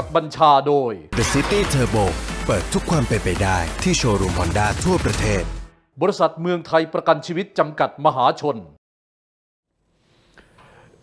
กับบัญชาโดย The City Turbo เปิดทุกความเป็นไปได้ที่โชว์รูมฮอนด้าทั่วประเทศ บริษัทเมืองไทยประกันชีวิตจำกัดมหาชน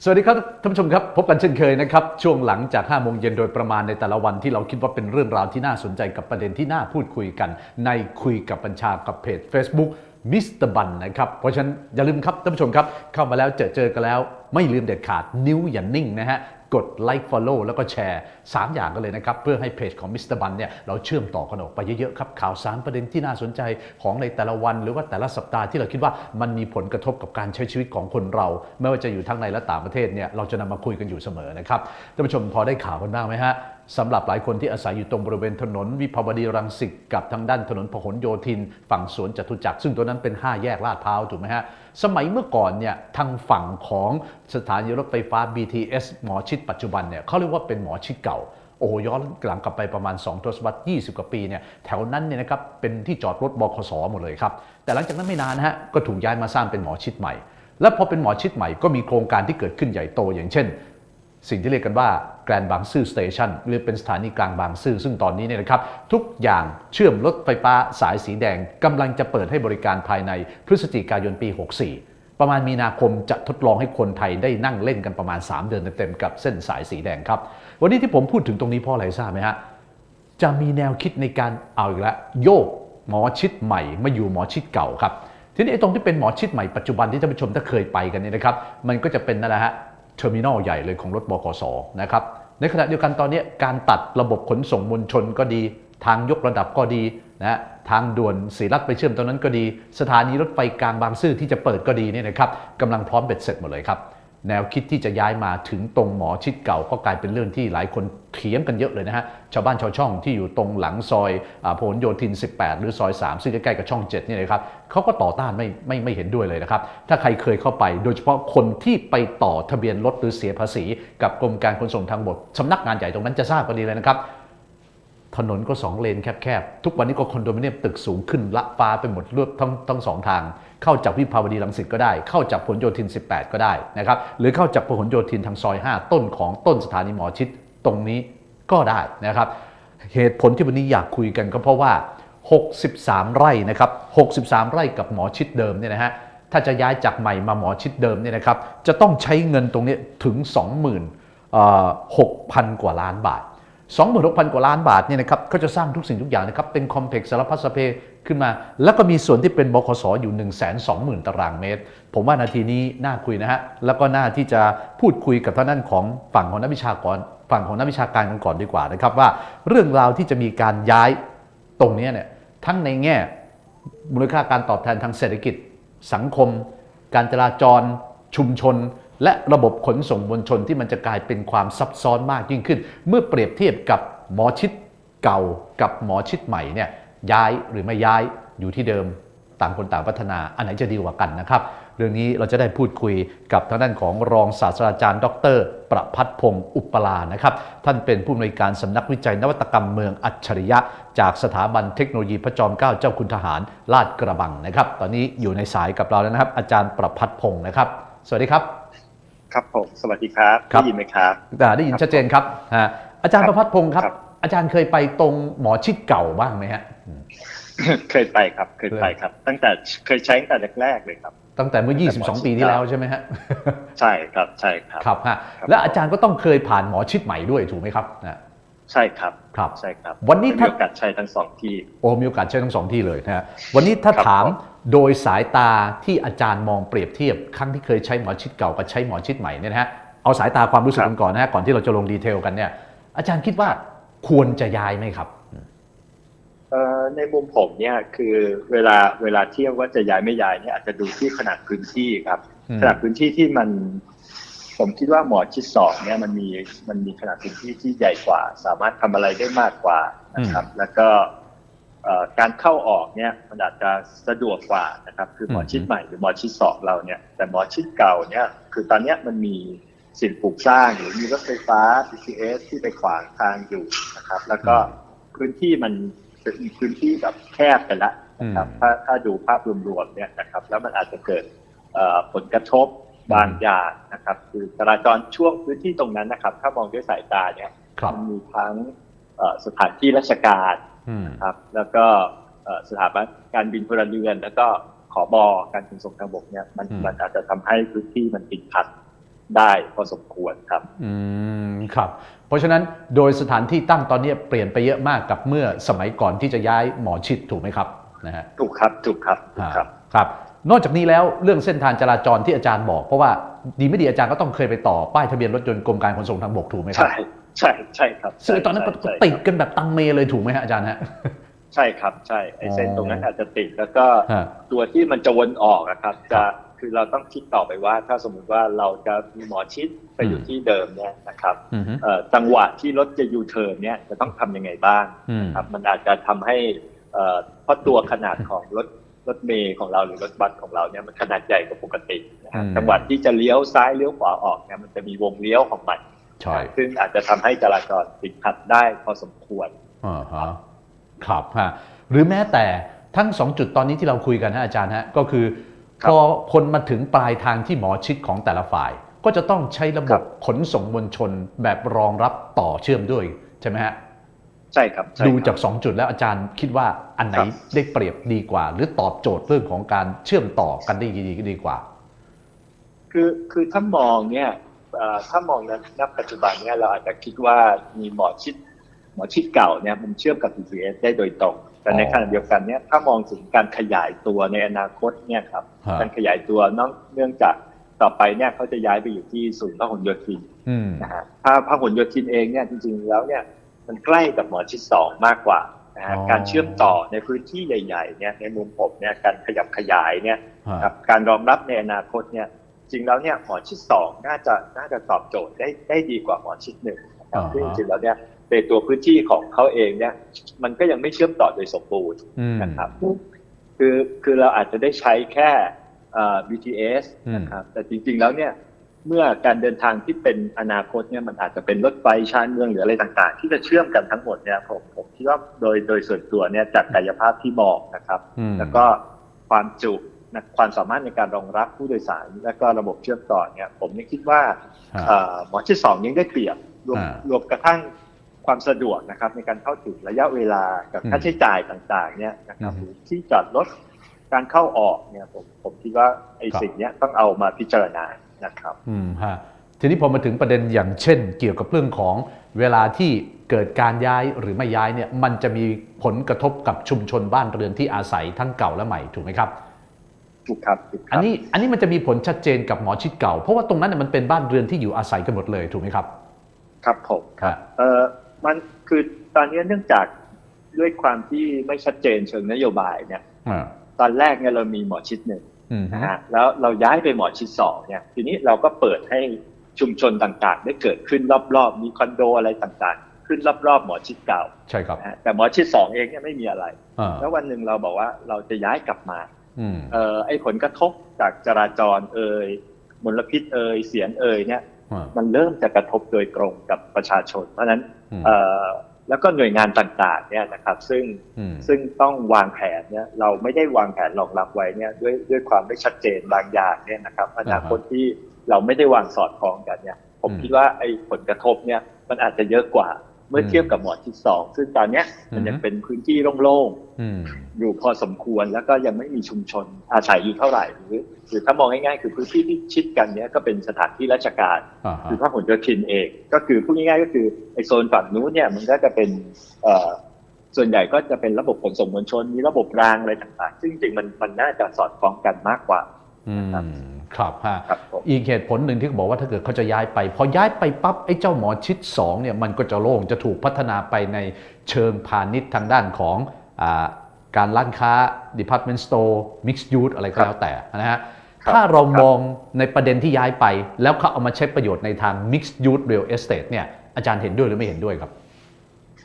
สวัสดีครับท่านผู้ชมครับ พบกันเช่นเคยนะครับ ช่วงหลังจาก5โมงเย็นโดยประมาณในแต่ละวันที่เราคิดว่าเป็นเรื่องราวที่น่าสนใจกับประเด็นที่น่าพูดคุยกัน ในคุยกับบัญชากับเพจ Facebook มิสเตอร์บันนะครับ เพราะฉะนั้นอย่าลืมครับท่านผู้ชมครับ เข้ามาแล้วเจอเจอกันแล้ว ไม่ลืมเด็ดขาดนิ้วอย่านิ่งนะฮะ กดไลค์ Follow แล้วก็แชร์ 3 อย่างกันเลยนะครับ เพื่อให้เพจของมิสเตอร์บันเนี่ยเราเชื่อมต่อกันออกไปเยอะๆครับ ข่าวสารประเด็นที่น่าสนใจของในแต่ละวัน หรือว่าแต่ละสัปดาห์ที่เราคิดว่ามันมีผลกระทบกับการใช้ชีวิตของคนเรา ไม่ว่าจะอยู่ทั้งในและต่างประเทศเนี่ยเราจะนำมาคุยกันอยู่เสมอนะครับท่านผู้ชมพอได้ข่าวกันบ้างไหมฮะ สำหรับหลายคนที่อาศัยอยู่ตรงบริเวณถนน วิภาวดีรังสิตกับทางด้านถนนพหลโยธิน ฝั่งสวนจตุจักรซึ่งตัวนั้นเป็น 5 แยกลาดพร้าวถูกไหมฮะ สมัยเมื่อก่อนเนี่ยทางฝั่งของสถานีรถไฟฟ้า BTS หมอชิดปัจจุบันเนี่ยเขาเรียกว่าเป็นหมอชิดเก่าโอ้โหย้อนหลังกลับไปประมาณ 2 ทศวรรษ 20 กว่าปีเนี่ยแถวนั้นเนี่ยนะครับเป็นที่จอดรถบคสหมดเลยครับ แต่หลังจากนั้นไม่นานนะฮะก็ถูกย้ายมาสร้างเป็นหมอชิดใหม่ และพอเป็นหมอชิดใหม่ก็มีโครงการที่เกิดขึ้นใหญ่โตอย่างเช่น สิ่งที่เรียกกันว่าแกรนบางซื่อสเตชันหรือเป็นสถานีกลางบางซื่อซึ่งตอนนี้เนี่ยนะครับ ทุกอย่างเชื่อมรถไฟฟ้าสายสีแดงกำลังจะเปิดให้บริการภายในพฤศจิกายนปี 64 ประมาณมีนาคมจะทดลองให้คนไทยได้นั่งเล่นกันประมาณ 3 เดือนเต็มๆกับเส้นสายสีแดงครับ วันนี้ที่ผมพูดถึงตรงนี้เพราะอะไรทราบไหมฮะจะมีแนวคิดในการเอาอีกแล้วโยกหมอชิดใหม่มาอยู่หมอชิดเก่าครับทีนี้ไอ้ตรงที่เป็นหมอชิดใหม่ปัจจุบันที่ท่านผู้ชมถ้าเคยไปกันเนี่ยนะครับ มันก็จะเป็นนั่นแหละฮะ เทอร์มินอลใหญ่เลยของรถบขสนะครับในขณะเดียวกันตอนนี้การตัดระบบขนส่งมวลชนก็ดี ทางยกระดับก็ดีนะฮะทางด่วนสีรัฐไปเชื่อมตรงนั้นก็ดี สถานีรถไฟกลางบางซื่อที่จะเปิดก็ดีเนี่ยนะครับกำลังพร้อมเบ็ดเสร็จหมดเลยครับ แนวคิดที่จะย้ายมาถึงตรงหมอชิดเก่าก็กลายเป็นเรื่องที่หลายคนเถียงกันเยอะเลยนะฮะ ชาวบ้านชาวช่องที่อยู่ตรงหลังซอยอพหลโยธิน 18 หรือซอย 3 ซึ่งใกล้ๆกับช่อง 7 นี่นะครับเขาก็ต่อต้านไม่ไม่ไม่เห็นด้วยเลยนะครับ ถ้าใครเคยเข้าไป โดยเฉพาะคนที่ไปต่อทะเบียนรถหรือเสียภาษี กับกรมการขนส่งทางบกสำนักงานใหญ่ตรงนั้นจะทราบกันดีเลยนะครับ ถนนก็ 2 เลนแคบๆ ทุกวันนี้ก็คอนโดมิเนียมตึกสูงขึ้นละฟ้าไปหมดเลือดทั้งทั้งสองทาง เข้าจากวิภาวดีรังสิตก็ได้ เข้าจากพหลโยธิน 18 ก็ได้นะครับหรือเข้าจากพหลโยธินทางซอย 5 ต้นของต้นสถานีหมอชิดตรงนี้ก็ได้นะครับ เหตุผลที่วันนี้อยากคุยกันก็เพราะว่า 63 ไร่นะครับ63 ไร่กับหมอชิดเดิมเนี่ยนะฮะถ้าจะย้ายจากใหม่มาหมอชิดเดิมเนี่ยนะครับจะต้องใช้เงินตรงนี้ถึง 26,000 กว่าล้านบาท 26,000 กว่าล้านบาทเนี่ยนะครับก็จะสร้างทุกสิ่งทุกอย่างนะครับเป็นคอมเพล็กซ์สารพัดสเพขึ้นมา แล้วก็มีส่วนที่เป็นบคสอยู่ 1 2 0 0 0 0 ตารางเมตร ผมว่านาทีนี้น่าคุยนะฮะ แล้วก็น่าที่จะพูดคุยกับท่านนั่นของฝั่งของนักวิชากรฝั่งของนักวิชาการกันก่อนดีกว่านะครับว่าเรื่องราวที่จะมีการย้ายตรงนี้เนี่ยทั้งในแง่ มูลค่าการตอบแทนทางเศรษฐกิจ สังคม การจราจร ชุมชน และระบบขนส่งมวลชนที่มันจะกลายเป็นความซับซ้อนมากยิ่งขึ้น เมื่อเปรียบเทียบกับหมอชิดเก่ากับหมอชิดใหม่เนี่ยย้ายหรือไม่ย้ายอยู่ที่เดิมต่างคนต่างพัฒนาอันไหนจะดีกว่ากันนะครับ เรื่องนี้เราจะได้พูดคุยกับทางด้านของรองศาสตราจารย์ ดร ประพัฒพงศ์อุปลานะครับ ท่านเป็นผู้อำนวยการสำนักวิจัยนวัตกรรมเมืองอัจฉริยะ จากสถาบันเทคโนโลยีพระจอมเกล้าเจ้าคุณทหารลาดกระบังนะครับ ตอนนี้อยู่ในสายกับเราแล้วนะครับ อาจารย์ประพัฒพงศ์นะครับ สวัสดีครับ ครับผมสวัสดีครับครับได้ยินไหมครับอ่าได้ยินชัดเจนครับฮะอาจารย์คปรับระพัฒพงศ์ครับครับ อาจารย์เคยไปตรงหมอชิดเก่าบ้างไหมฮะเคยไปครับเคยไปครับ ตั้งแต่เคยใช้ตั้งแต่แรกๆเลยครับ ตั้งแต่เมื่อ 22 ปีที่แล้วใช่ไหมฮะใช่ครับใช่ครับครับฮะครับและอาจารย์ก็ต้องเคยผ่านหมอชิดใหม่ด้วยถูกไหมครับนะ ใช่ครับครับใช่ครับ วันนี้มีถ้าโอกาสใช้ทั้งสองที่โอ้มีโอกาสใช้ทั้งสองที่เลยนะฮะวันนี้ถ้าครับถามผมโดยสายตาที่อาจารย์มองเปรียบเทียบ ครั้งที่เคยใช้หมอชิดเก่ากับใช้หมอชิดใหม่เนี่ยนะฮะเอาสายตาความรู้สึกกันก่อนนะฮะก่อนที่เราจะลงดีเทลกันเนี่ย อาจารย์คิดว่าควรจะย้ายไหมครับเอ่อในมุมผมเนี่ยคือเวลาเวลาเทียบว่าจะย้ายไม่ย้ายเนี่ยอาจจะดูที่ขนาดพื้นที่ครับอืมขนาดพื้นที่ที่มัน ผมคิดว่าหมอชิดสองเนี่ยมันมีมันมีขนาดพื้นที่ที่ใหญ่กว่า สามารถทำอะไรได้มากกว่านะครับ แล้วก็เอ่อการเข้าออกเนี่ยมันอาจจะสะดวกกว่านะครับ คือหมอชิดใหม่หรือหมอชิดสองเราเนี่ย แต่หมอชิดเก่าเนี่ยคือตอนเนี้ยมันมีสิ่งปลูกสร้างหรือมีรถไฟฟ้า BTS ที่ไปขวางทางอยู่นะครับ แล้วก็พื้นที่มันเป็นพื้นที่แบบแคบไปแล้วนะครับอืมถ้าถ้าดูภาพรวมๆเนี่ยนะครับ แล้วมันอาจจะเกิดเอ่อผลกระทบ บางอย่างนะครับ คือจราจรช่วงพื้นที่ตรงนั้นนะครับ ถ้ามองด้วยสายตาเนี่ยครับมันมีทั้งเอ่อสถานที่ราชการอืมครับ แล้วก็เอ่อสถาบันการบินพลเรือน แล้วก็ขอบอการขนส่งทางบกเนี่ยมันอืมมันอาจจะทำให้พื้นที่มันติดขัดได้พอสมควรครับ อืม ครับ เพราะฉะนั้นโดยสถานที่ตั้งตอนนี้เปลี่ยนไปเยอะมากกับเมื่อสมัยก่อนที่จะย้ายหมอชิดถูกไหมครับนะฮะถูกครับ ถูกครับถูกครับ ครับ นอกจากนี้แล้วเรื่องเส้นทางจราจรที่อาจารย์บอก เพราะว่าดีไม่ดีอาจารย์ก็ต้องเคยไปต่อป้ายทะเบียนรถยนต์กรมการขนส่งทางบกถูกไหมครัใช่ใช่ใช่ครับซึ่งตอนนั้นก็ใช่ติดกันแบบตังเมเลยถูกไหมฮะอาจารย์ฮะใช่ครับใช่ไอ้เส้นอ๋อตรงนั้นอาจจะติดแล้วก็ฮะตัวที่มันจะวนออกนะครับ จะคือเราต้องคิดต่อไปว่า ถ้าสมมุติว่าเราจะมีหมอชิดไปอยู่อืมที่เดิมเนี่ยนะครับอือฮึเอ่อจังหวะที่รถจะยูเทิร์นเนี่ยจะต้องทำยังไงบ้างอืมครับมันอาจจะทำให้เอ่อเพราะตัวขนาดของรถ รถเมย์ของเราหรือรถบัสของเราเนี่ยมันขนาดใหญ่กว่าปกตินะฮะอืมจังหวะที่จะเลี้ยวซ้ายเลี้ยวขวาออกเนี่ยมันจะมีวงเลี้ยวของมันใช่ซึ่งอาจจะทำให้จราจรติดขัดได้พอสมควรอ่าฮะครับฮะหรือแม้แต่ทั้งสองจุดตอนนี้ที่เราคุยกันฮะอาจารย์ฮะก็คือครัพบอคนมาถึงปลายทางที่หมอชิดของแต่ละฝ่าย ก็จะต้องใช้ระบครับบขนส่งมวลชนแบบรองรับต่อเชื่อมด้วยใช่ไหมฮะ ใช่ครับใช่ดูครับจาก 2 จุดแล้วอาจารย์คิดว่าอันไหนครับได้เปรียบดีกว่า หรือตอบโจทย์เรื่องของการเชื่อมต่อกันได้ดีดีกว่า คือคือถ้ามองเนี่ยเอ่อถ้ามองณณปัจจุบันเนี่ยเราอาจจะคิดว่ามีหมอชิดหมอชิดเก่าเนี่ยมันเชื่อมกับ BTS ได้โดยตรง แต่ในอ๋อขณะเดียวกันเนี่ยถ้ามองถึงการขยายตัวในอนาคตเนี่ยครับฮะการขยายตัวนอกเนื่องจากต่อไปเนี่ยเขาจะย้ายไปอยู่ที่ศูนย์พหลโยธินอืมนะฮะถ้าพหลโยธินเองเนี่ยจริงๆแล้วเนี่ย มันใกล้กับหมอชิดสองมากกว่านะฮะอ๋อการเชื่อมต่อในพื้นที่ใหญ่ๆเนี่ยในมุมผมเนี่ยการขยับขยายเนี่ยฮะครับการรองรับในอนาคตเนี่ยจริงแล้วเนี่ยหมอชิดสองน่าจะน่าจะตอบโจทย์ได้ได้ดีกว่าหมอชิดหนึ่งนะครับอ่าฮะซึ่งจริงๆแล้วเนี่ยในตัวพื้นที่ของเขาเองเนี่ยมันก็ยังไม่เชื่อมต่อโดยสมบูรณ์อืมนะครับคือคือเราอาจจะได้ใช้แค่เอ่อ BTS อืมนะครับแต่จริงๆแล้วเนี่ย เมื่อการเดินทางที่เป็นอนาคตเนี่ยมันอาจจะเป็นรถไฟชานเมืองหรืออะไรต่างๆ ที่จะเชื่อมกันทั้งหมดเนี่ยผมผมคิดว่าโดยโดยส่วนตัวเนี่ยจากกายภาพที่บอกนะครับอืมแล้วก็ความจุนะความสามารถในการรองรับผู้โดยสาร และก็ระบบเชื่อมต่อเนี่ยผมยังคิดว่าฮะเอ่อหมอชิดสองยังได้เปรียบรวมอ่ารวมกระทั่งความสะดวกนะครับในการเข้าถึงระยะเวลากับอืมค่าใช้จ่ายต่างๆเนี่ยนะครับอืมหรือที่จอดรถการเข้าออกเนี่ยผมผมคิดว่าไอ้ครับสิ่งเนี้ยต้องเอามาพิจารณา นะครับอืมฮะทีนี้พอมาถึงประเด็นอย่างเช่น เกี่ยวกับเรื่องของเวลาที่เกิดการย้ายหรือไม่ย้ายเนี่ยมันจะมีผลกระทบกับชุมชนบ้านเรือนที่อาศัยทั้งเก่าและใหม่ถูกไหมครับถูกครับถูกคอัรันบนี้อันนี้มันจะมีผลชัดเจนกับหมอชิดเก่า เพราะว่าตรงนั้นเนยมันเป็นบ้านเรือนที่อยู่อาศัยกันหมดเลยถูกไหมครับ ครับผมครับเออมันคือตอนนี้เนื่องจากด้วยความที่ไม่ชัดเจนเชิงนโยบายเนี่ยอ่าตอนแรกเนี่ยเรามีหมอชิดหนึ่งอืม นะฮะแล้วเราย้ายไปหมอชิดสองเนี่ยทีนี้เราก็เปิดให้ชุมชนต่างๆ ได้เกิดขึ้นรอบๆ มีคอนโดอะไรต่างๆ ขึ้นรอบๆ หมอชิดเก่าใช่ครับนะฮะแต่หมอชิดสองเองเนี่ยไม่มีอะไรอ่าแล้ววันหนึ่งเราบอกว่าเราจะย้ายกลับมาอืมเอ่อไอ้ผลกระทบจากจราจรเอ่ยมลพิษเอ่ยเสียงเอ่ยเนี่ยอ่ามันเริ่มจะกระทบโดยตรงกับประชาชน เพราะฉะนั้นอืมเอ่อ แล้วก็หน่วยงานต่างๆเนี่ยนะครับซึ่งอืมซึ่งต้องวางแผนเนี่ยเราไม่ได้วางแผนรองรับไว้เนี่ยด้วยด้วยความไม่ชัดเจนบางอย่างเนี่ยนะครับอนาคตที่เราไม่ได้วางสอดคล้องกันเนี่ย ผมอืมคิดว่าไอ้ผลกระทบเนี่ยมันอาจจะเยอะกว่า เมื่อเทียบกับหมอที่สองซึ่งตอนเนี้ยมันยังอืมเป็นพื้นที่โล่งอืมๆอยู่พอสมควรแล้วก็ยังไม่มีชุมชนอาศัยอยู่เท่าไหร่หรือหรือถ้ามองง่ายๆคือพื้นที่ที่ชิดกันเนี่ยก็เป็นสถานที่ราชการอ่าฮะคือพระหลโยธินเองก็คือพูดง่ายๆก็คือไอโซนฝั่งนู้นเนี่ยมันก็จะเป็นเอ่อส่วนใหญ่ก็จะเป็นระบบขนส่งมวลชนมีระบบรางอะไรต่างๆ ซึ่งจริงๆมันมันน่าจะสอดคล้องกันมากกว่าอืมครับฮะ ครับผมอีกเหตุผลหนึ่งที่เขาบอกว่าถ้าเกิดเขาจะย้ายไป พอย้ายไปปั๊บไอ้เจ้าหมอชิด2เนี่ยมันก็จะโล่งจะถูกพัฒนาไปในเชิงพาณิชย์ทางด้านของอาการร้านค้า department store mixed use อะไรก็แล้วแต่นะฮะครับถ้าเราครับมองในประเด็นที่ย้ายไป แล้วเขาเอามาใช้ประโยชน์ในทาง mixed use real estate เนี่ยอาจารย์เห็นด้วยหรือไม่เห็นด้วยครับ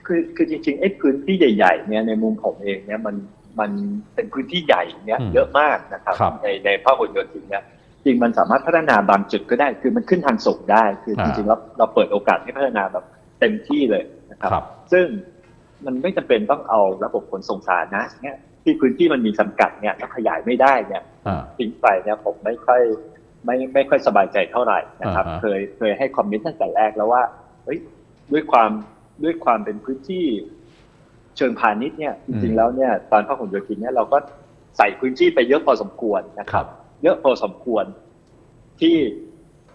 คือคือจริงๆไอ้พื้นที่ใหญ่ๆเนี่ยในมุมผมเองเนี่ยมันมันเป็นพื้นที่ใหญ่เนี่ยอืมเยอะมากนะครับครับในในพระหลโยธินเนี่ย จริงมันสามารถพัฒนาบางจุดก็ได้ คือมันขึ้นทางส่งได้ คือจริงๆแล้วเราเปิดโอกาสให้พัฒนาแบบเต็มที่เลยนะครับครับซึ่งมันไม่จำเป็นต้องเอาระบบขนส่งสาธารณะเนี่ยที่พื้นที่มันมีจำกัดเนี่ยแล้วขยายไม่ได้เนี่ยอ่าทิ้งไปเนี่ยผมไม่ค่อยไม่ไม่ค่อยสบายใจเท่าไหร่นะครับอ่าฮะเคยเคยให้คอมเมนต์ตั้งแต่แรกแล้วว่าเฮ้ยด้วยความด้วยความเป็นพื้นที่เชิงพาณิชย์เนี่ยจอืริงมๆแล้วเนี่ยตอนพหลโยธินเนี่ยเราก็ใส่พื้นที่ไปเยอะพอสมควรนะคครัรับบ เยอะพอสมควร ที่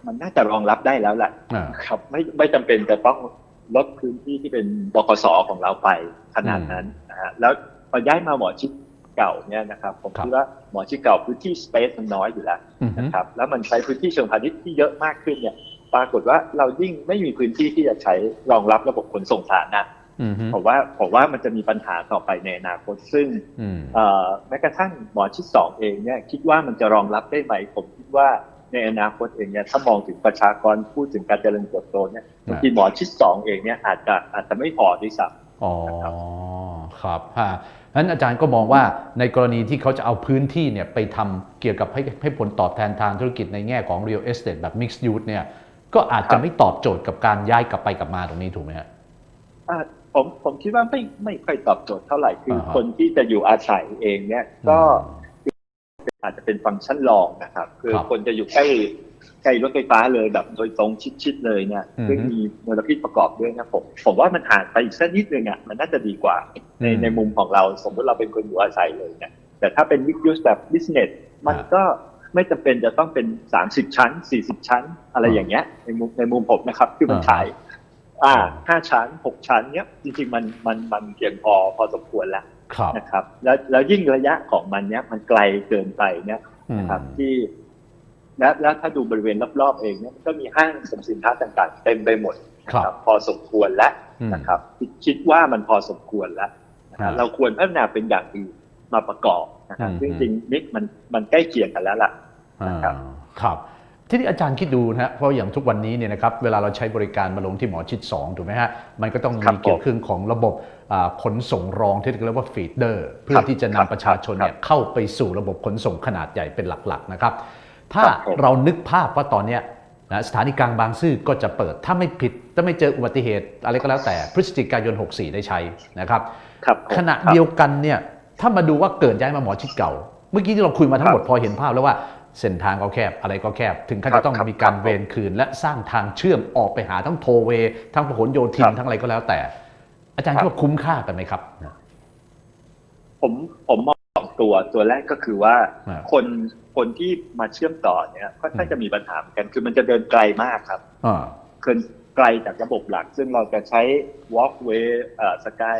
มันน่าจะรองรับได้แล้วแหละอ่าครับไม่ไม่จำเป็นจะต้องลดพื้นที่ที่เป็นบกสของเราไปขนาดนั้นนะฮะแล้วพอย้ายมาหมอชิดเก่าเนี่ยนะครับ ผมครับคิดว่าหมอชิดเก่าพื้นที่สเปซมันน้อยอยู่แล้วอือฮึนะครับ แล้วมันใช้พื้นที่เชิงพาณิชย์ที่เยอะมากขึ้นเนี่ย ปรากฏว่าเรายิ่งไม่มีพื้นที่ที่จะใช้รองรับระบบขนส่งสาธารณะอืมฮึ ผมว่าผมว่ามันจะมีปัญหาต่อไปในอนาคตซึ่งอืมเอ่อแม้กระทั่งหมอชิดสองเองเนี่ยคิดว่ามันจะรองรับได้ไหมผมคิดว่าในอนาคตเองเนี่ยถ้ามองถึงประชากรพูดถึงการเจริญเติบโตเนี่ยบางทีหมอชิดสองเองเนี่ยอาจจะอาจจะไม่พอด้วยซ้อ๋อนะครับครับฮะนั้นอาจารย์ก็มองว่าในกรณีที่เขาจะเอาพื้นที่เนี่ยไปทำเกี่ยวกับให้ให้ผลตอบแทนทางธุรกิจในแง่ของ real estate แบบ mixed use เนี่ยก็อาจจะไม่ตอบโจทย์กับการย้ายกลับไปกลับมาตรงนี้ถูกไหมฮะำอ่า ผมผมคิดว่าไม่ไม่ค่อยตอบโจทย์เท่าไหร่คืออ่าฮะคนที่จะอยู่อาศัยเองเนี่ยก็อาจจะเป็นฟังก์ชันรองนะครับ คือครับคนจะอยู่ใกล้ใกล้รถไฟฟ้าเลยแบบโดยตรงชิดๆเลยเนี่ยอืมซึ่งมีมลพิษประกอบด้วยนะผมผมว่ามันห่างไปอีกสักนิดนึงอะมันน่าจะดีกว่า ในอืมในมุมของเราสมมติเราเป็นคนอยู่อาศัยเลยเนี่ยแต่ถ้าเป็นวิกยูสแบบบิสเนสมันอ่าก็ไม่จำเป็นจะต้องเป็น 30 ชั้น 40 ชั้น อะไรอ่าอย่างเงี้ยในมุมในมุมผมนะครับที่มันอ่าขาย อ่าห้าชั้นหกชั้นเนี้ยจริงๆมันมันมันเพียงพอพอสมควรแล้วครับนะครับ แล้วแล้วยิ่งระยะของมันเนี้ยมันไกลเกินไปเนี่ยอืมนะครับที่และแล้วถ้าดูบริเวณรอบๆเองเนี่ยมันก็มีห้างสรรพสินค้าต่างๆเต็มไปหมดครับพอสมควรแล้วอืมนะครับคิดคิดว่ามันพอสมควรแล้วนะครับอ่าเราควรพัฒนาเป็นอย่างอื่นมาประกอบนะครับอืมซึ่งจริงๆนิกมันมันใกล้เคียงกันแล้วล่ะนะครับอ่าครับ ทีนี้อาจารย์คิดดูนะฮะเพราะอย่างทุกวันนี้เนี่ยนะครับเวลาเราใช้บริการมาลงที่หมอชิด2ถูกไหมฮะมันก็ต้องครัมีบเกี่ยวผมกับเรื่องของระบบอ่าขนส่งรองที่เรียกว่าฟีดเดอร์ เพื่อครับที่จะครับนำประชาชนเนี่ยเข้าไปสู่ระบบขนส่งขนาดใหญ่เป็นหลักๆนะครับถ้าครับผมเรานึกภาพว่าตอนเนี้ยนะสถานีกลางบางซื่อก็จะเปิดถ้าไม่ผิดถ้าไม่เจออุบัติเหตุอะไรก็แล้วแต่พฤศจิกายน 64 ได้ใช้นะครับครับผมขณะครับเดียวกันเนี่ยถ้ามาดูว่าเกิดย้ายมาหมอชิดเก่า เมื่อกี้ที่เราคุยมาทั้งหมดครับพอเห็นภาพแล้วว่า เส้นทางก็แคบอะไรก็แคบ ถึงขั้นครับจะต้องครับมีการครับเวรคืน และสร้างทางเชื่อมออกไปหาทั้งโทเวย์ทั้งพหลโยธิคนรับทั้งอะไรก็แล้วแต่ อาจารย์ครัคิบดว่าคุ้มค่ากันไหมครับ ผมผมมองสองตัวตัวแรกก็คือว่าอ่าคนคนที่มาเชื่อมต่อเนี่ยค่อนข้างจะมีปัญหาเหมือนกันคือมันจะเดินไกลมากครับอ่าเกินไกลจากระบบหลัก ซึ่งเราจะใช้ walkway เอ่อสกาย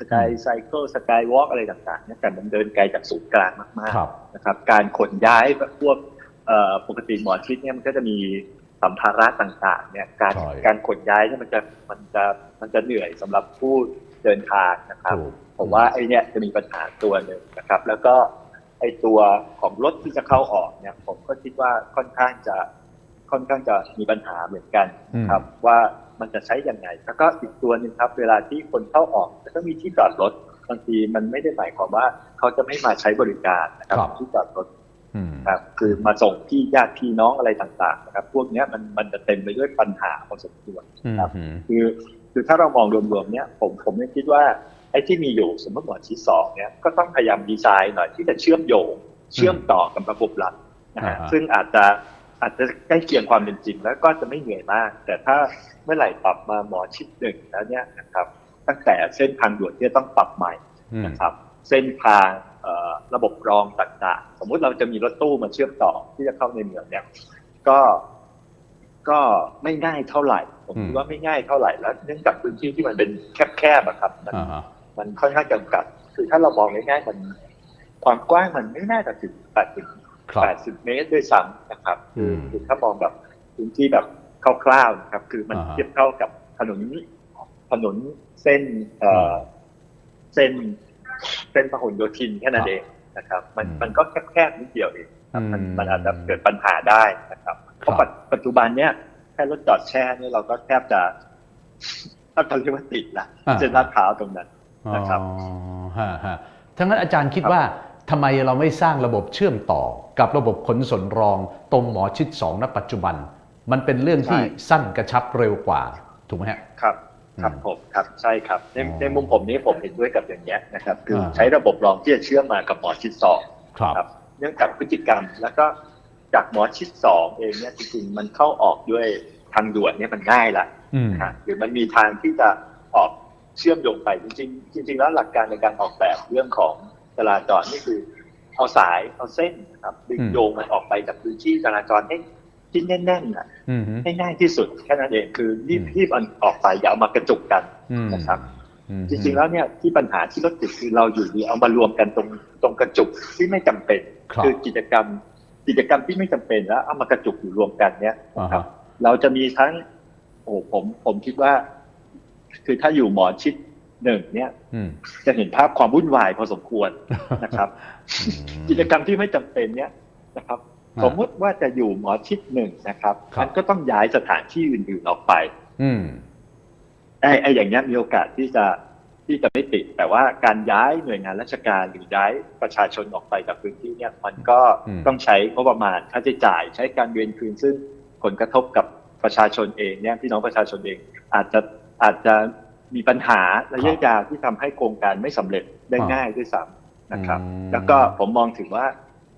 สกายไซเคิลสกายวอล์กอะไรต่างๆเนี่ยแต่มันเดินไกลจากศูนย์กลางมากครับๆนะครับการขนย้ายพวกเอ่อปกติหมอชิดเนี่ยมันก็จะมีสัมภาระต่างๆเนี่ยการใช่การขนย้ายเนี่ยมันจะมันจะมันจะเหนื่อยสำหรับผู้เดินทางนะครับถูกผมว่าไอ้เนี่ยจะมีปัญหาตัวหนึ่งนะครับ แล้วก็ไอ้ตัวของรถที่จะเข้าออกเนี่ย ผมก็คิดว่าค่อนข้างจะค่อนข้างจะมีปัญหาเหมือนกันนะครับว่า มันจะใช้ยังไง แล้วก็อีกตัวหนึ่งครับ เวลาที่คนเข้าออกจะต้องมีที่จอดรถบางทีมันไม่ได้หมายความว่าเขาจะไม่มาใช้บริการนะครับครับที่จอดรถอืมครับคือมาส่งพี่ญาติพี่น้องอะไรต่างๆนะครับ พวกเนี้ยมันมันจะเต็มไปด้วยปัญหาพอสมควรอืมครับอืมคือคือถ้าเรามองรวมๆเนี่ยผมผมยังคิดว่าไอ้ที่มีอยู่สมมติหมอชี้สองเนี่ยก็ต้องพยายามดีไซน์หน่อยที่จะเชื่อมโยง เชื่อมต่อกับระบบหลักนะฮะอ่าฮะซึ่งอาจจะ อาจจะใกล้เคียงความเป็นจริง แล้วก็จะไม่เหนื่อยมาก แต่ถ้าเมื่อไหร่ปรับมาหมอชิดหนึ่งแล้วเนี่ยนะครับตั้งแต่เส้นทางด่วนที่จะต้องปรับใหม่อืมนะครับ เส้นทางเอ่อระบบรองต่างๆ สมมุติเราจะมีรถตู้มาเชื่อมต่อที่จะเข้าในเมืองเนี่ย ก็ก็ไม่ง่ายเท่าไหร่ ผมคิดว่าไม่ง่ายเท่าไหร่แล้ว เนื่องจากพื้นที่ที่มันเป็นแคบๆอะครับ มันอ่าฮะมันค่อนข้างจำกัด คือถ้าเรามองง่ายๆมันความกว้างมันไม่น่าจะถึงแปดสิบ ครับแปดสิบเมตรด้วยซ้ำนะครับคืออืมคือถ้ามองแบบพื้นที่แบบคร่าวๆนะครับ คือมันอ่าฮะเทียบเท่ากับถนนถนนเส้นเอ่ออเส้นเส้นพหลโยธินแค่นั้นเองนะครับ มันอืมมันก็แคบๆนิดเดียวเองครับมันอืมมันอาจจะเกิดปัญหาได้นะครับเพราะครับปัจปัจจุบันเนี้ยแค่รถจอดแช่เนี่ยเราก็แทบจะถ้าเราเรียกว่าติดละอ่าเส้นลาดพร้าวตรงนั้นนะครับอ๋อฮะฮะทั้งนั้นอาจารย์คิดว่า ทำไมเราไม่สร้างระบบเชื่อมต่อกับระบบขนส่งรองตรงหมอชิดสองณปัจจุบัน มันเป็นเรื่องที่ใช่สั้นกระชับเร็วกว่า ถูกไหมฮะครับครับอืมผมครับใช่ครับในอ๋อในมุมผมนี้ผมเห็นด้วยกับอย่างเงี้ยนะครับคืออาใช้ระบบรองที่จะเชื่อมมากับหมอชิดสองครับครับเนื่องจากพฤติกรรมแล้วก็จากหมอชิดสองเองเนี่ยจริงๆมันเข้าออกด้วยทางด่วนเนี่ยมันง่ายละอืมนะฮะหรือมันมีทางที่จะออกเชื่อมโยงไปจริงๆจริง ๆ แล้วหลักการในการออกแบบเรื่องของ จราจรนี่คือเอาสายเอาเส้นนะครับดึงอืมโยงมันออกไปจากพื้นที่จราจรให้ที่แน่นๆนะอืมฮึให้ง่ายที่สุดแค่นั้นเองคือรีบอืมรีบเอาออกไปอย่าเอามากระจุกกันอืมนะครับอืมจริงๆแล้วเนี่ยที่ปัญหาที่รถติดคือเราอยู่ดีเอามารวมกันตรงตรงกระจุกที่ไม่จำเป็นครับอกิจกรรมกิจกรรมที่ไม่จำเป็นแล้วเอามากระจุกอยู่รวมกันเนี่ยอ่านะครับฮะเราจะมีทั้ง โอ้ผมผมคิดว่า คือถ้าอยู่หมอชิด หนึ่งเนี่ยอืมจะเห็นภาพความวุ่นวายพอสมควรนะครับอืมกิจกรรมที่ไม่จำเป็นเนี่ยนะครับอ่าสมมติว่าจะอยู่หมอชิดหนึ่งนะครับครับมันก็ต้องย้ายสถานที่อื่นๆออกไป อืมไอ้ไอ้อย่างเงี้ยมีโอกาสที่จะที่จะไม่ติด แต่ว่าการย้ายหน่วยงานราชการหรือย้ายประชาชนออกไปจากพื้นที่เนี่ย มันก็อืมต้องใช้งบประมาณค่าใช้จ่าย ใช้การเวียนคืนซึ่งผลกระทบกับประชาชนเองเนี่ยพี่น้องประชาชนเอง อาจจะอาจจะ มีปัญหาระยะยาวที่ทำให้โครงการไม่สำเร็จได้ง่ายด้วยซ้ำนะครับอืมแล้วก็ผมมองถึงว่า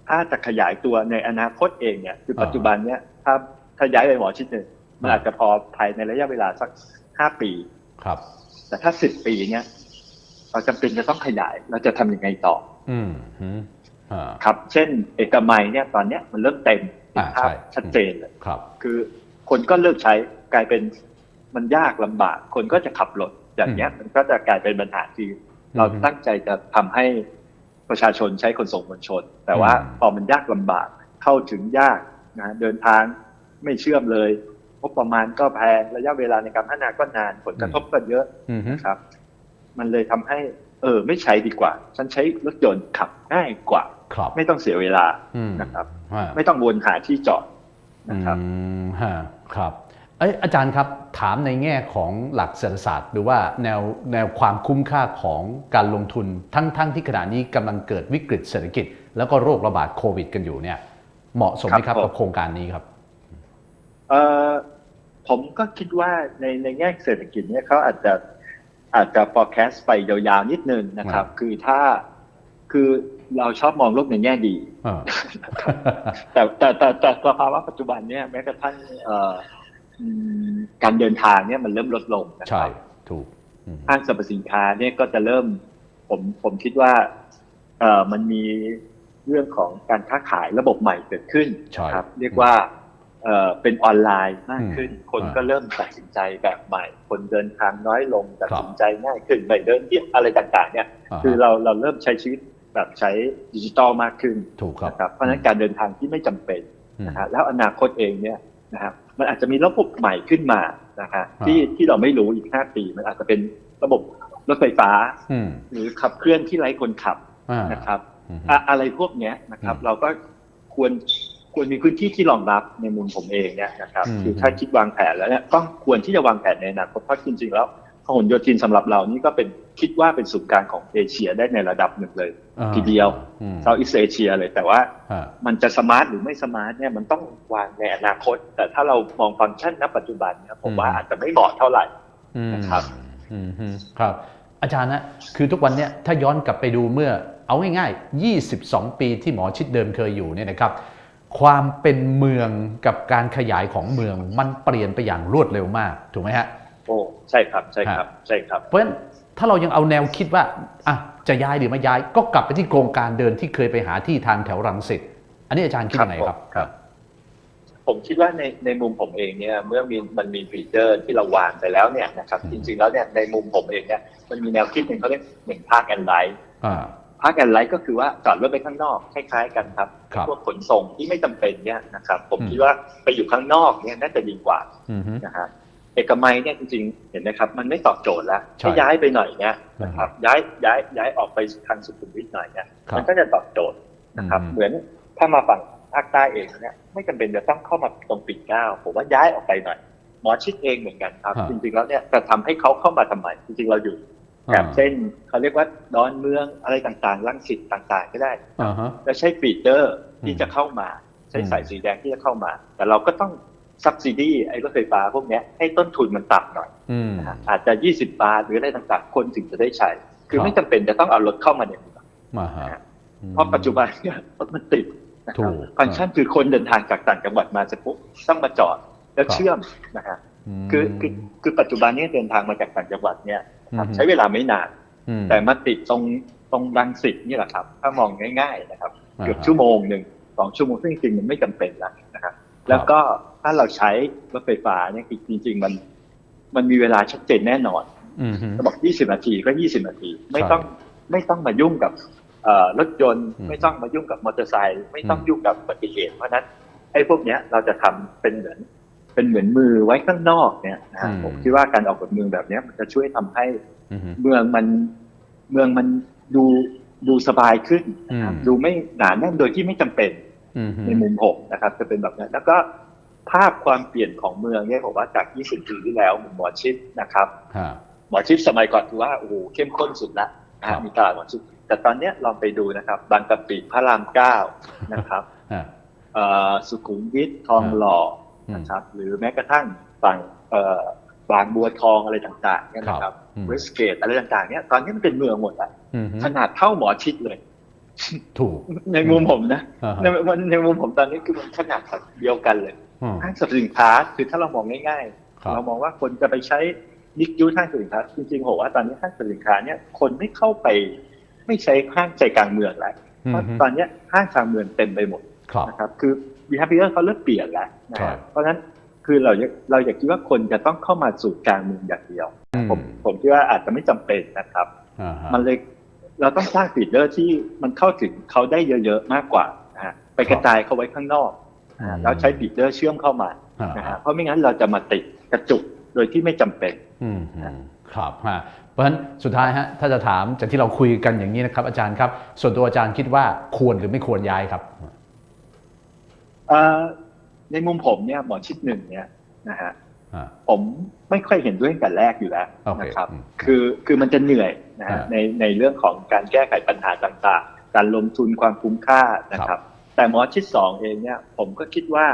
ถ้าจะขยายตัวในอนาคตเองเนี่ยคือปัจจุบันเนี่ยถ้าถ้าย้ายไปหมอชิดหนึ่งมันอาจจะพอภายในระยะเวลาสักห้าปีครับ แต่ถ้าสิบปีเนี่ยเราจำเป็นจะต้องขยายเราจะทำยังไงต่อ อืมฮึอ่าครับ เช่น เอกมัยเนี่ยตอนเนี้ยมันเริ่มเต็มเห็นอ่าภาพใช่ชัดเจนเลยครับ คือคนก็เลิกใช้กลายเป็น มันยากลำบาก คนก็จะขับรถอย่างเนี้ย มันก็จะกลายเป็นปัญหาที่เราอืมตั้งใจจะทำให้ประชาชนใช้ขนส่งมวลชน แต่ว่าอืมพอมันยากลำบากเข้าถึงยากนะเดินทางไม่เชื่อมเลยงบประมาณก็แพงระยะเวลาในการพัฒนาก็นานผลกระทบก็เยอะอืมฮึนะครับ มันเลยทำให้ เออ ไม่ใช้ดีกว่า ฉันใช้รถยนต์ขับง่ายกว่าครับไม่ต้องเสียเวลาอืมนะครับฮะไม่ต้องวนหาที่จอดนะครับอืมฮะครับเอยอาจารย์ครับถามในแง่ของหลักเศรษฐศาสตร์ หรือว่าแนวแนวความคุ้มค่าของการลงทุนทั้งทั้งที่ขณะนี้กำลังเกิดวิกฤตเศรษฐกิจ แล้วก็โรคระบาดโควิด กันอยู่เนี่ยเหมาะสมไหมครับครับผมกับโครงการนี้ครับเออผมก็คิดว่าในในแง่เศรษฐกิจเนี่ยเขาอาจจะอาจจะ forecast ไปยาวๆนิดนึงนะครับครับคือถ้าคือเราชอบมองโลกในแง่ดีอ่าแต่แต่แต่แต่สภาวะปัจจุบันเนี่ยแม้กระทั่งเอ่ออืม การเดินทางเนี่ยมันเริ่มลดลงนะคใช่รับถูกอืมห้างสรรพสินค้าเนี่ยก็จะเริ่มผมผมคิดว่าเอ่อมันมีเรื่องของการค้าขายระบบใหม่เกิดขึ้นใช่นะครับ เรียกว่าเอ่อเป็นออนไลน์มากขึ้นอืมคนอ่าก็เริ่มตัดสินใจแบบใหม่ คนเดินทางน้อยลงตัดครับสินใจง่ายขึ้นไม่เดินเที่ยวอะไรต่างๆ เนี่ยาฮะคือเราเราเริ่มใช้ชีวิตแบบใช้ดิจิตอลมากขึ้นถูกครับนะครับเพราะฉะนั้นการเดินทางที่ไม่จำเป็นอืมนะฮะแล้วอนาคตเองเนี่ยนะครับ มันอาจจะมีระบบใหม่ขึ้นมานะฮะอ่าที่ที่เราไม่รู้อีก5ปี มันอาจจะเป็นระบบรถไฟฟ้าอืมหรือขับเคลื่อนที่ไร้คนขับอ่านะครับอืมอะอะไรพวกเนี้ยนะครับอืมเราก็ควรควรมีพื้นที่ที่รองรับในมุมผมเองเนี่ยนะครับอืมคือถ้าคิดวางแผนแล้วเนี่ยก็ควรที่จะวางแผนในอนาคตเพราะจริงๆแล้ว พหลโยธินสำหรับเรานี่ก็เป็นคิดว่าเป็นศูนย์กลางของเอเชียได้ในระดับหนึ่งเลยอ่าทีเดียวอืมเซาท์อีสเอเชียเลยแต่ว่าฮะมันจะสมาร์ทหรือไม่สมาร์ทเนี่ยมันต้องวางในอนาคต แต่ถ้าเรามองฟังก์ชันณปัจจุบันเนี่ยผมว่าอืมอาจจะไม่เหมาะเท่าไหร่อืมนะครับอืมฮึครับ อาจารย์นะคือทุกวันเนี้ยถ้าย้อนกลับไปดูเมื่อเอาง่ายๆ 22 ปีที่หมอชิดเดิมเคยอยู่เนี่ยนะครับ ความเป็นเมืองกับการขยายของเมืองมันเปลี่ยนไปอย่างรวดเร็วมากถูกไหมฮะ โอ้ใช่ครับใช่ครับใช่ครับ เพราะฉะนั้นถ้าเรายังเอาแนวคิดว่าอะจะย้ายหรือไม่ย้ายก็กลับไปที่โครงการเดินที่เคยไปหาที่ทางแถวรังสิตอันนี้อาจารย์คิดยังไงครับครับ ผมคิดว่าในในมุมผมเองเนี่ยเมื่อมีมันมีฟีเจอร์ที่เราวางไปแล้วเนี่ยนะครับอืมจริงๆแล้วเนี่ยในมุมผมเองเนี่ยมันมีแนวคิดหนึ่งเขาเรียกหนึ่งภาคแอนไลท์อ่าภาคแอนไลท์ก็คือว่าจอดรถไปข้างนอกคล้ายๆกันครับครับพวกขนส่งที่ไม่จำเป็นเนี่ยนะครับผมอืมคิดว่าไปอยู่ข้างนอกเนี่ยน่าจะดีกว่าอืมฮึนะฮะ เอกมัยเนี่ยจริงๆเห็นไหมครับ มันไม่ตอบโจทย์แล้วใช่ถ้าย้ายไปหน่อยเนี่ยนะครับย้ายย้ายย้ายออกไปทางสุขุมวิทหน่อยเนี่ยครับมันก็จะตอบโจทย์นะครับอืมเหมือนถ้ามาฝั่งภาคใต้เองเนี่ยไม่จำเป็นจะต้องเข้ามาตรงปิ่นเกล้าผมว่าย้ายออกไปหน่อยหมอชิดเองเหมือนกันครับฮะจริงๆแล้วเนี่ยจะทำให้เขาเข้ามาทำไมจริงๆเราอยู่แถบอ่าเส้นเขาเรียกว่าดอนเมืองอะไรต่างๆลังสิตต่างๆก็ได้อ่าฮะแล้วใช้ฟีเจอร์ที่อืมจะเข้ามา ใช้อืมสายสีแดงที่จะเข้ามา แต่เราก็ต้อง ซับซิดีไอ้รถไฟฟ้าพวกเนี้ยให้ต้นทุนมันต่ำหน่อยอืมนะฮะอาจจะ 20 บาทหรืออะไรต่างๆ คนถึงจะได้ใช้ คืคอรับไม่จำเป็นจะต้องเอารถเข้ามาในเมืองมาฮะเพราะปัจจุบันเนี่ยรถมันติดนะครับถูกฟังก์ชันคือคนเดินทางจากต่างจังหวัดมาเสร็จปุ๊บต้องมาจอดแล้วครับเชื่อมนะฮะมคือคือคือปัจจุบันเนี้เดินทางมาจากต่างจังหวัดเนี่ยครับอืมใช้เวลาไม่นานอืมแต่มาติดตรงตรงรังสิตนี่แหละครับ ถ้ามองง่าย ๆ นะครับอ่าฮะเกือบชั่วโมงหนึ่งสองชั่วโมงซึ่งจริงๆมันไม่จำเป็นแล้วนะครับ แล้วก็ ถ้าเราใช้รถไฟฟ้าเนี่ยจริง ๆ มันมันมีเวลาชัดเจนแน่นอนอืมฮึจะบอก 20 นาทีก็ 20 นาที ไม่ใช่ต้องไม่ต้องมายุ่งกับเอ่อรถยนต์อืมไม่ต้องมายุ่งกับมอเตอร์ไซค์ไม่ต้องอืมยุ่งกับอุบัติเหตุเพราะฉะนั้นไอ้พวกเนี้ยเราจะทำเป็นเหมือนเป็นเหมือนมือไว้ข้างนอกเนี่ยนะฮะผมคิดว่าการออกแบบเมืองแบบเนี้ยมันจะช่วยทำให้อืมฮึเมืองมันเมืองมันดูดูสบายขึ้นนะครับอืมดูไม่หนาแน่นโดยที่ไม่จำเป็นอืมฮึในมุมผมนะครับ จะเป็นแบบนั้นแล้วก็ ภาพความเปลี่ยนของเมืองเนี่ยผมว่าจาก 20 ปีที่แล้วเหมือนหมอชิดนะครับฮะหมอชิดสมัยก่อนคือว่าโอ้โหเข้มข้นสุดละนะครัฮะบมีตลาดหมอชิดแต่ตอนเนี้ยลองไปดูนะครับ บางกะปิพระรามเก้านะครับฮะเอ่อสุขุมวิททองหล่ออืมนะครับ หรือแม้กระทั่งฝั่งเอ่อบางบัวทองอะไรต่างๆเนี่ยนะคครัรับบอืมเวสเกตอะไรต่างๆเนี่ยตอนนี้มันเป็นเมืองหมดละอืมฮึขนาดเท่าหมอชิดเลย ถูก ในมุมผมนะอ่าฮะในในในมุมผมตอนนี้คือมันขนาดเดียวกันเลยอืม ห้างสรรพสินค้าคือถ้าเรามองง่ายครับๆเรามองว่าคนจะไปใช้ดิกยูห้างสรรพสินค้า จริงๆผมว่าตอนนี้ห้างสรรพสินค้าเนี่ยคนไม่เข้าไป ไม่ใช้ห้างใจกลางเมืองแล้วอืเพมราะฮึตอนเนี้ยห้างกลางเมืองเต็มไปหมดครับนะครับคือ behavior เขาเริ่มเปลี่ยนแล้วนะครัฮะบเพราะฉะนั้นคือเราอยากเราอยากคิดว่าคนจะต้องเข้ามาสู่กลางเมืองอย่างเดียวอืมผมผมคิดว่าอาจจะไม่จำเป็นนะครับอ่าฮะมันเลยเราต้องสร้างฟีดเดอร์ที่มันเข้าถึงเขาได้เยอะๆมากกว่านะฮะไปกระจายเขาไว้ข้างนอกนะฮะ แล้วใช้ฟีดเดอร์เชื่อมเข้ามาอ่านะฮะฮะเพราะไม่งั้นเราจะมาติดกระจุกโดยที่ไม่จำเป็นอืมฮึครับฮะเพราะฉะนั้นสุดท้ายฮะถ้าจะถามจากที่เราคุยกันอย่างนี้นะครับ อาจารย์ครับ ส่วนตัวอาจารย์คิดว่าควรหรือไม่ควรย้ายครับเอ่อในมุมผมเนี่ยหมอชิดหนึ่งเนี่ยนะฮะอ่าผมไม่ค่อยเห็นด้วยกันแรกอยู่แล้วโอเคนะครับอืมคือคือมันจะเหนื่อยนะฮะอ่าในในเรื่องของการแก้ไขปัญหาต่างๆ การลงทุนความคุ้มค่านะคครัรับบ แต่หมอชิดสองเองเนี่ย ผมก็คิดว่า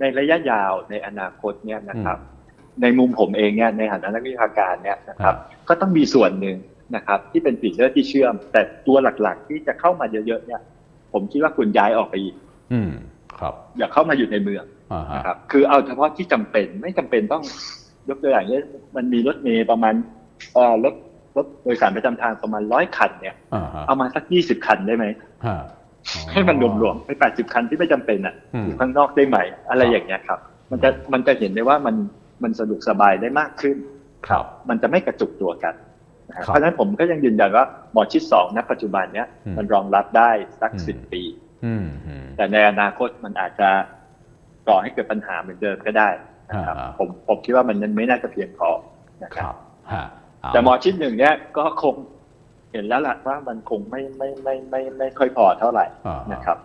ในระยะยาวในอนาคตเนี่ยนะครับ ในมุมผมเองเนี่ยในฐานะนักวิชาการเนี่ยนะครับ ก็ต้องมีส่วนหนึ่งนะครับ ที่เป็นฟีเจอร์ที่เชื่อม แต่ตัวหลักๆ ที่จะเข้ามาเยอะๆเนี่ย ผมคิดว่าคุณย้ายออกไปอีกอืมครับอย่าเข้ามาอยู่ในเมืองอ่าฮะนะครับ คือเอาเฉพาะที่จำเป็นไม่จำเป็นต้องยกตัวอย่างเช่นมันมีรถเมล์ประมาณเอ่อรถรถโดยสารประจำทางประมาณร้อยคันเนี่ยอ่าฮะเอามาสักยี่สิบคันได้ไหมฮะอ๋อ ให้มันรวมๆไปแปดสิบคันที่ไม่จำเป็นอะอืมอยู่ข้างนอกได้ไหมอะไรครับอย่างเงี้ยครับ มันจะมันจะเห็นได้ว่ามันมันสะดวกสบายได้มากขึ้น ครับ มันจะไม่กระจุกตัวกันนะฮะครับเพราะฉะนั้นผมก็ยังยืนยันว่าหมอชิดสองณปัจจุบันเนี้ยอืมมันรองรับได้สักอืมสิบปีอืมฮึแต่ในอนาคตมันอาจจะก่อให้เกิดปัญหาเหมือนเดิมก็ได้นะครับอ่าผมผมคิดว่ามันยังไม่น่าจะเพียงพอนะคครับรับฮะเาแต่หมอชิดหนึ่งเนี้ยก็คง เห็นแล้วล่ะว่ามันคงไม่ไม่ไม่ไม่ไม่ไม่ค่อยพอเท่าไหร่อ่านะครับ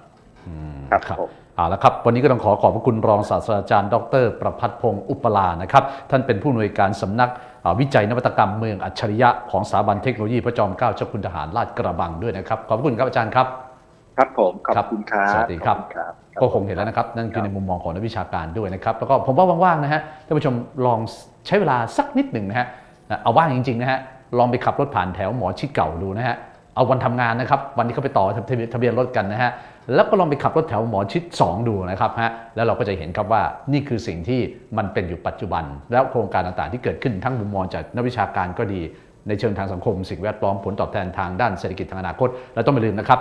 อืมครับครับผมเอาละครับ วันนี้ก็ต้องขอขอบพระคุณรองศาสตราจารย์ ดร ประพัฒน์พงศ์อุปลานะครับ ท่านเป็นผู้อำนวยการสำนักอ่าวิจัยนวัตกรรมเมืองอัจฉริยะของสถาบันเทคโนโลยีพระจอมเกล้าเจ้าคุณทหารราชกระบังด้วยนะครับ ขอบพระคุณครับอาจารย์ครับ ครับผม ขอบครับคุณครับ สวัสดีครับขอณครับก็คงเห็นแล้วนะครับ นั่นคือในมุมมองของนักวิชาการด้วยนะครับ แล้วก็ผมว่าว่างๆนะฮะท่านผู้ชมลองใช้เวลาสักนิดหนึ่งนะฮะนะเอาว่างจริงๆนะฮะ ลองไปขับรถผ่านแถวหมอชิดเก่าดูนะฮะเอาวันทำงานนะครับ วันที่เขาไปต่อทะเบียนทะเบียนรถกันนะฮะแล้วก็ลองไปขับรถแถวหมอชิด 2 ดูนะครับฮะแล้วเราก็จะเห็นครับว่านี่คือสิ่งที่มันเป็นอยู่ปัจจุบัน แล้วโครงการต่างๆ ที่เกิดขึ้นทั้งมุมมองจากนักวิชาการก็ดี ในเชิงทางสังคม สิ่งแวดล้อมผลตอบแทนทางด้านเศรษฐกิจทางอนาคตและต้องไม่ลืมนะครับ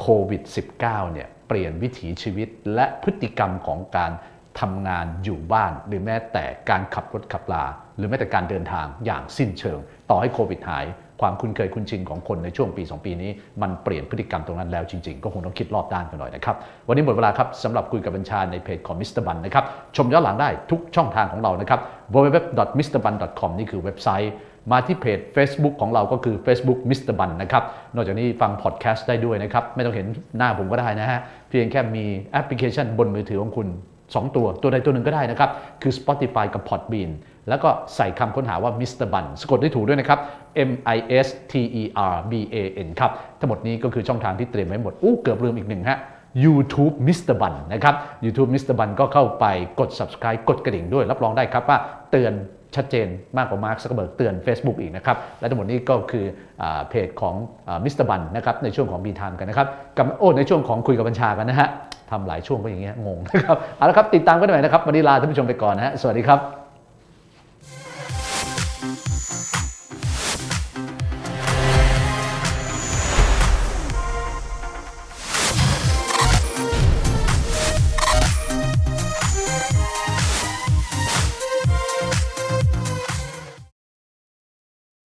โควิด -19 เนี่ยเปลี่ยนวิถีชีวิตและพฤติกรรมของการทำงานอยู่บ้าน หรือแม้แต่การขับรถขับลา หรือแม้แต่การเดินทางอย่างสิ้นเชิง ต่อให้โควิดหาย ความคุ้นเคยคุ้นชินของคนในช่วงปี 2 ปีนี้ มันเปลี่ยนพฤติกรรมตรงนั้นแล้วจริง ๆ ก็คงต้องคิดรอบด้านกันหน่อยนะครับวันนี้หมดเวลาครับสำหรับคุยกับบัญชาในเพจของมิสเตอร์บันนะครับชมย้อนหลังได้ทุกช่องทางของเรานะครับ www.mrbun.com นี่คือเว็บไซต์มาที่เพจ Facebook ของเราก็คือ Facebook Mr. Bun นะครับ นอกจากนี้ฟังพอดแคสต์ได้ด้วยนะครับ ไม่ต้องเห็นหน้าผมก็ได้นะฮะ เพียงแค่มีแอปพลิเคชันบนมือถือของคุณ 2 ตัวตัวใดตัวหนึ่งก็ได้นะครับ คือ Spotify กับ Podbean แล้วก็ใส่คำค้นหาว่า Mr. Bun สะกดได้ถูกด้วยนะครับ M I S T E R B A N ครับ ทั้งหมดนี้ก็คือช่องทางที่เตรียมไว้หมด อู้เกือบลืมอีกหนึ่งฮะ YouTube Mr. Bun นะครับ YouTube Mr. Bun ก็เข้าไปกด subscribe กดกระดิ่งด้วย รับรองได้ครับว่าเตือน ชัดเจนมากกว่ามาร์คซักเบิร์กเตือน Facebook อีกนะครับ และทั้งหมดนี้ก็คืออเพจของมิสเตอร์บันนะครับในช่วงของบีทามกันนะครับกับโอ้ในช่วงของคุยกับบัญชากันนะฮะทำหลายช่วงก็อย่างเงี้ยงงนะครับเอาละครับติดตามกันหม่นะครับวันนี้ลาท่านผู้ชมไปก่อนนะฮะสวัสดีครับ